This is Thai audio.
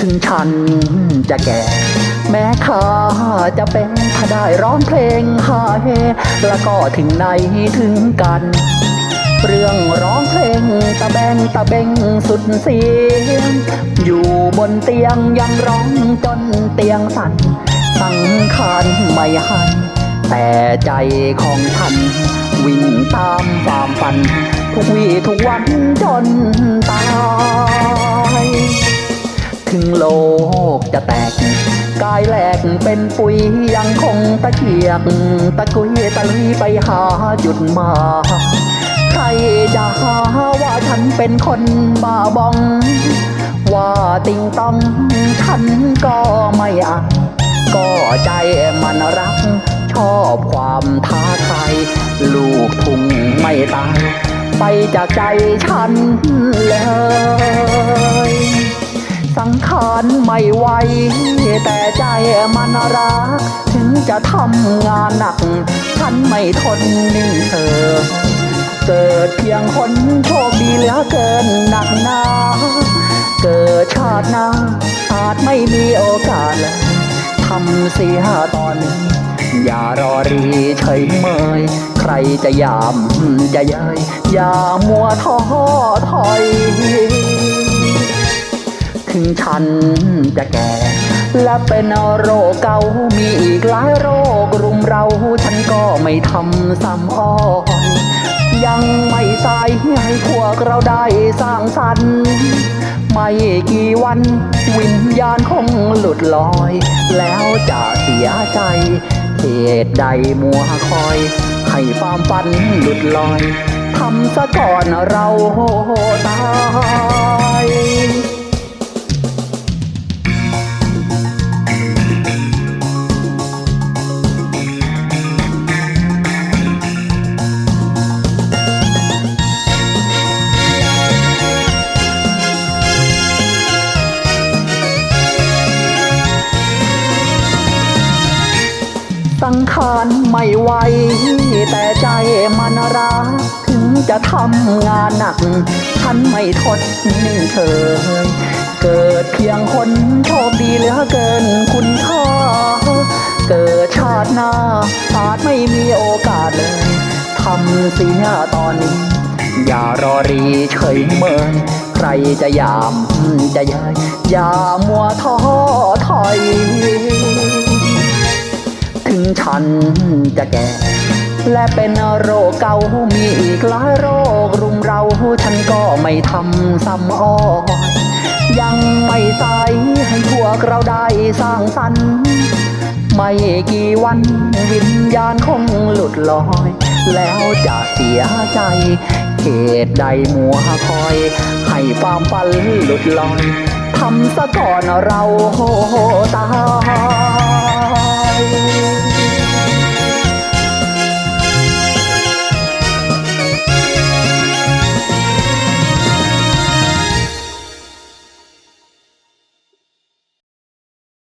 ถึงฉันจะแก่ แม้ข้าจะเป็นถ้าได้ร้องเพลงฮาเฮแล้วก็ถึงไหนถึงกัน เรื่องร้องเพลงตะแบงตะเบงสุดเสียง อยู่บนเตียงยังร้องจนเตียงสั่นสังขารไม่หัน แต่ใจของฉัน วิ่งตามความฝัน ทุกวี่ทุกวันจนตาย เป็นปุ๋ยยังคงตะเกียก ตะกุยตะลุยไปหาจุดหมายใครจะหาว่าฉันเป็นคนบ้าบอง ว่าติงต้องฉันก็ไม่อายก็ใจมันรัก ชอบความท้าทายลูกทุ่งไม่ตายไปจากใจฉันเลย จะทำงานหนัก ฉันไม่ทนนิ่งเธอ เกิดเพียงคนโชคดีเหลือเกินหนักหนาเกิดชาติหน้าอาจไม่มีโอกาสเลยทำเสียตอน อย่ารอรีเฉยเมย ใครจะยามจะเยยอย่ามัวท้อถอย ถึงฉันจะแก่ และเป็นโรคเก่ามีอีกหลายโรครุมเราฉันก็ไม่ทำซ้ำอ้อยยังไม่สายให้พวกเราได้สร้างสรรค์ไม่กี่วันวิญญาณคงหลุดลอย แล้วจะเสียใจเหตุใดมัวคอย ให้ความฝันหลุดลอยทำซะก่อนเราตาย สังขารไม่ไหวแต่ใจมันรักถึงจะทำงานหนักฉันไม่ทนนิ่งเฉยเกิดเพียงคนโชคดีเหลือเกินคุณค่าเกิดชาติหน้าอาจไม่มีโอกาสเลยทำเสียตอนนี้ อย่ารอรีเฉยเมยใครจะยามจะเยยอย่ามัวท้อถอย ฉันจะแก่ และเป็นโรคเก่ามีอีกหลายโรค รุมเราฉันก็ไม่ทำซ้ำอ้อยยังไม่สายให้พวกเราได้สร้างสรรค์ไม่กี่วันวิญญาณคงหลุดลอย แล้วจะเสียใจเหตุใดมัวคอย ให้ความฝันหลุดลอยทำซะก่อนเราตาย